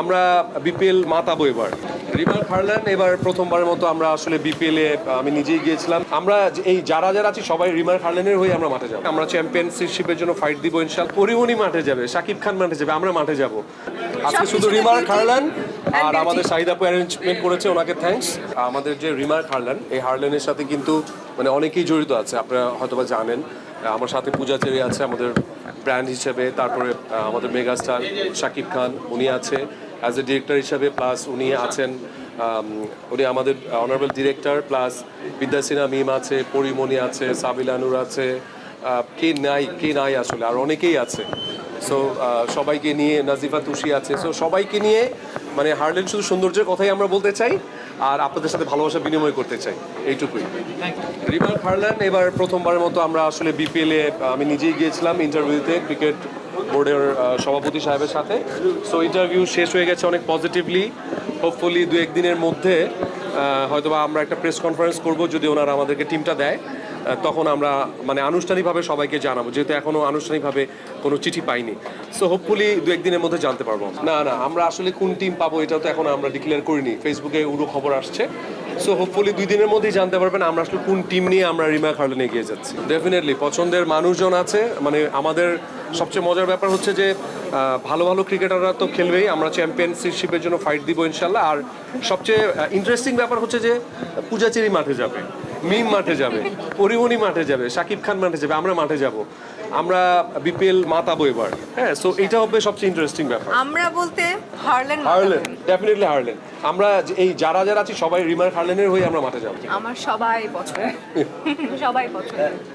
আমরা বিপিএল মাতাবো এবার। রিমার হারলেন এবার প্রথমবারের মতো আমরা আসলে বিপিএল এ আমি নিজেই গিয়েছিলাম। আমরা এই যারা যারা আছি সবাই রিমার হারলেনের হয়ে আমরা মাঠে যাব। আমরা চ্যাম্পিয়নশিপের জন্য ফাইট দিব ইনশাল পরিমণি মাঠে যাবে শাকিব খান মাঠে যাবে আমরা মাঠে যাব। আজকে শুধু রিমার beauty আর আমাদের। শাহিদ আপু অ্যারেঞ্জমেন্ট করেছে ওনাকে থ্যাঙ্কস আমাদের যে রিমার হারলেন এই হারলেনের সাথে কিন্তু মানে অনেকেই জড়িত আছে আপনারা হয়তোবা জানেন। আমার সাথে পূজা চেরি আছে, আমাদের ব্র্যান্ড হিসেবে, তারপরে আমাদের মেগাস্টার শাকিব খান, উনি আছে। অ্যাজ এ ডিরেক্টর হিসাবে প্লাস উনি আছেন উনি আমাদের honourable director plus Bidya Sinha Mim আছে, পরিমণি আছে সাবিলানুর আছে কে নাই কে নাই আসলে, আর অনেকেই আছে। সো সবাইকে নিয়ে নাজিফা তুষি আছে। সো সবাইকে নিয়ে মানে হারলেন শুধু সৌন্দর্যের কথাই আমরা বলতে চাই, আর আপনাদের সাথে ভালোবাসা বিনিময় করতে চাই। এইটুকুই। রিমার হারলেন, এবার প্রথমবারের মতো আমরা আসলে বিপিএল আমি নিজেই গিয়েছিলাম ইন্টারভিউতে, ক্রিকেট বোর্ডের সভাপতি সাহেবের সাথে। সো ইন্টারভিউ শেষ হয়ে গেছে অনেক পজিটিভলি হোপফুলি দু একদিনের মধ্যে হয়তোবা আমরা একটা প্রেস কনফারেন্স করব যদি ওনারা আমাদেরকে টিমটা দেয়। তখন আমরা মানে আনুষ্ঠানিকভাবে সবাইকে জানাব, যেহেতু এখনও আনুষ্ঠানিকভাবে কোনো চিঠি পাইনি। সো হোপফুলি দু একদিনের মধ্যে জানতে পারব না না, আমরা আসলে কোন টিম পাবো এটা তো এখন আমরা ডিক্লেয়ার করিনি। ফেসবুকে উড়ো খবর আসছে। সো হোপফুলি দুই দিনের মধ্যেই জানতে পারবেন আমরা আসলে কোন টিম নিয়ে আমরা রিমা খার্লেন এগিয়ে যাচ্ছি। ডেফিনেটলি পছন্দের মানুষজন আছে মানে আমাদের সবচেয়ে মজার ব্যাপার হচ্ছে যে ভালো ভালো ক্রিকেটাররা তো খেলবেই। আমরা চ্যাম্পিয়নশিপের জন্য ফাইট দিব ইনশাল্লাহ। আর সবচেয়ে ইন্টারেস্টিং ব্যাপার হচ্ছে যে পূজাচেরি মাঠে যাবে মিম মাঠে যাবে পরিমণি মাঠে যাবে শাকিব খান মাঠে যাবে আমরা মাঠে যাব। আমরা বিপিএল মাতাবো এবার। হ্যাঁ সো এটা হবে সবচেয়ে ইন্টারেস্টিং ব্যাপার। আমরা বলতে হারলেন হারলেন ডেফিনেটলি হারলেন। আমরা এই যারা যারা আছি সবাই রিমার হারলেনের হয়ে আমরা মাঠে যাব। আমার সবাই পছন্দ। সবাই পছন্দ।